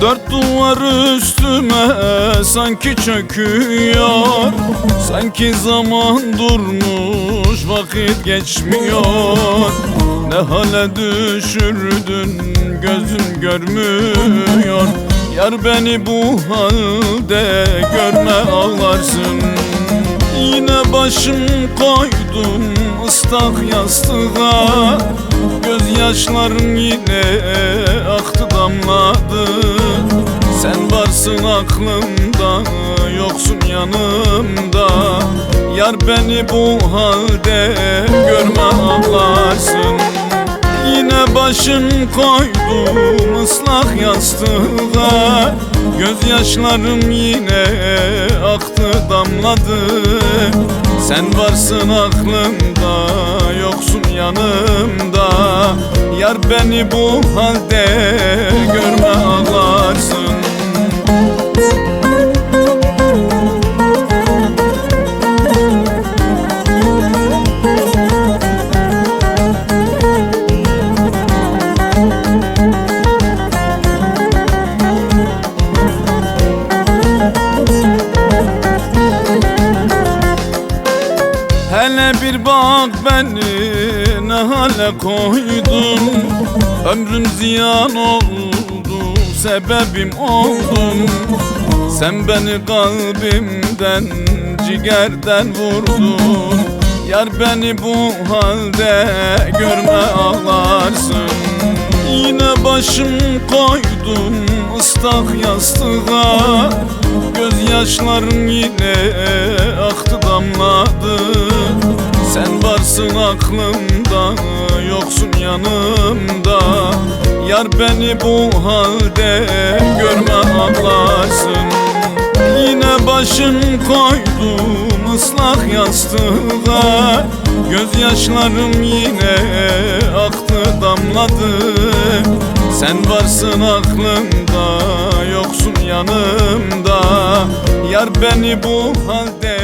Dört duvar üstüme sanki çöküyor. Sanki zaman durmuş vakit geçmiyor. Ne hale düşürdün gözüm görmüyor. Yar beni bu halde görme ağlarsın. Yine başım koydum ıslak yastığa. Gözyaşlarım yine aktı damladı Sen varsın aklımda yoksun yanımda. Yar beni bu halde görme ağlarsın. Yine başım koydum ıslak yastığa Gözyaşlarım yine aktı damladı. Sen varsın aklımda yoksun yanımda. Yar beni bu halde görme ağlarsın Hele bir bak beni ne hale koydun? Ömrüm ziyan oldu sebebim oldun. Sen beni kalbimden cigerden vurdun. Yar beni bu halde görme ağlarsın. Yine başım koydum ıslak yastığa. Gözyaşlarım yine aktı damladı Sen varsın aklımda yoksun yanımda. Yar beni bu halde görme ağlarsın. Yine başım koydum ıslak yastığa. Gözyaşlarım yine aktı damladı. Sen varsın aklımda yoksun yanımda. Yar beni bu halde